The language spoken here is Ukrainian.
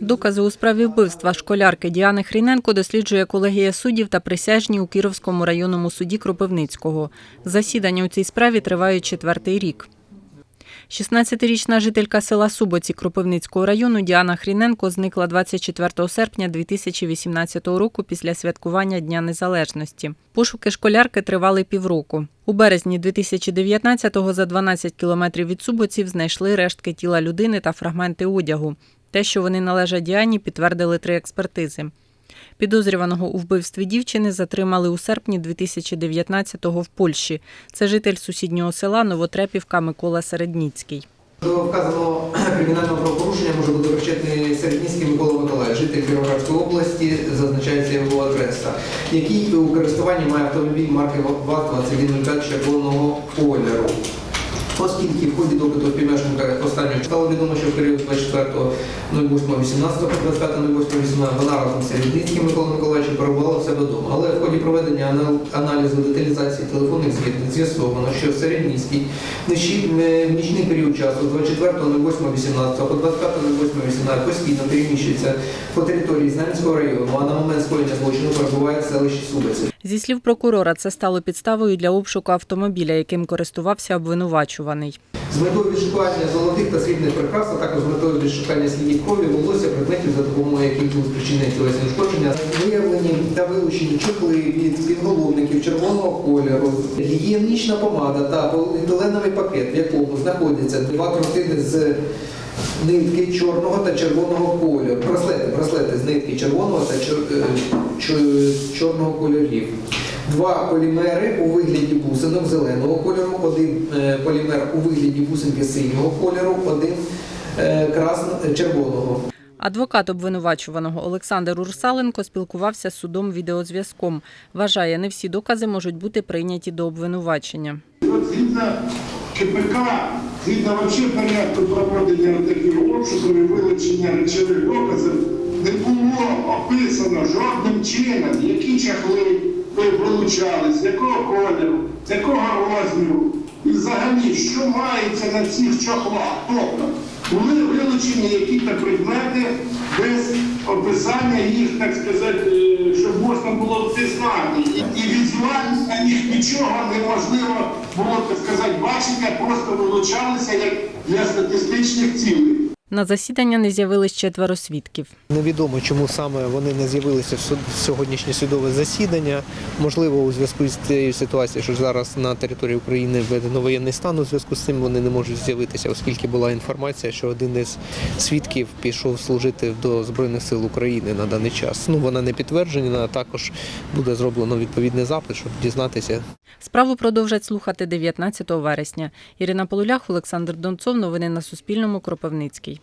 Докази у справі вбивства школярки Діани Хріненко досліджує колегія суддів та присяжні у Кіровському районному суді Кропивницького. Засідання у цій справі тривають четвертий рік. 16-річна жителька села Субоці Кропивницького району Діана Хріненко зникла 24 серпня 2018 року після святкування Дня Незалежності. Пошуки школярки тривали півроку. У березні 2019-го за 12 кілометрів від Субоців знайшли рештки тіла людини та фрагменти одягу. Те, що вони належать Діані, підтвердили три експертизи. Підозрюваного у вбивстві дівчини затримали у серпні 2019-го в Польщі. Це житель сусіднього села Новотрепівка Микола Середніцький. До вказаного кримінального правопорушення може бути причетний Середніцький Микола Миколаївич, житель Кіровоградської області, зазначається його адреса, який у користуванні має автомобіль марки ВАЗ-2105 червоного кольору. Оскільки в ході допиту співмешканка останнього стало відомо, що в період 24.08.18 по 25.08.18 вона разом з Середницьким Миколою Миколаївичем перебувала в себе вдома. Але в ході проведення аналізу деталізації телефонних звітів з'ясовано, що Середницький в нічний, період часу з 24.08.18 по 25.08.18 постійно переміщується по території Знам'янського району, а на момент скоєння злочину перебуває в селищі Субиці. Зі слів прокурора, це стало підставою для обшуку автомобіля, яким користувався обвинувачуваний. З метою відшукання золотих та срібних прикрас, а також з метою відшукання слідів крові, волосся, предметів, за допомогою яких були спричинені тілесні ушкодження, виявлені та вилучені чохли від підголовників червоного кольору, гігієнічна помада та поліетиленовий пакет, в якому знаходяться два тротини з нитки чорного та червоного кольору, браслети, браслети з нитки червоного та чор- е, чор- чорного кольорів. Два полімери у вигляді бусинок зеленого кольору, один е, полімер у вигляді бусинки синього кольору, один е, красно червоного. Адвокат обвинувачуваного Олександр Урсаленко спілкувався з судом відеозв'язком. Вважає, не всі докази можуть бути прийняті до обвинувачення. Згідно КПК, згідно вообще порядку проведення таких обшуків і вилучення речових доказів, не було описано жодним чином, які чахли ви вилучали, з якого кольору, з якого розміру, і взагалі, що мається на цих чохлах. Тобто були вилучені якісь предмети без описання їх, так сказати, е, можна було впізнати. І, і візуально на них нічого неможливо було, сказати, Бачення просто вилучалися як для статистичних цілей. На засідання не з'явились четверо свідків. Невідомо, чому саме вони не з'явилися в сьогоднішнє судове засідання. Можливо, у зв'язку з цією ситуацією, що зараз на території України введено воєнний стан, у зв'язку з цим вони не можуть з'явитися, оскільки була інформація, що один із свідків пішов служити до Збройних сил України на даний час. Ну вона не підтверджена, а також буде зроблено відповідний запит, щоб дізнатися, Справу продовжать слухати 19 вересня. Ірина Полулях, Олександр Донцов. Новини на Суспільному. Кропивницький.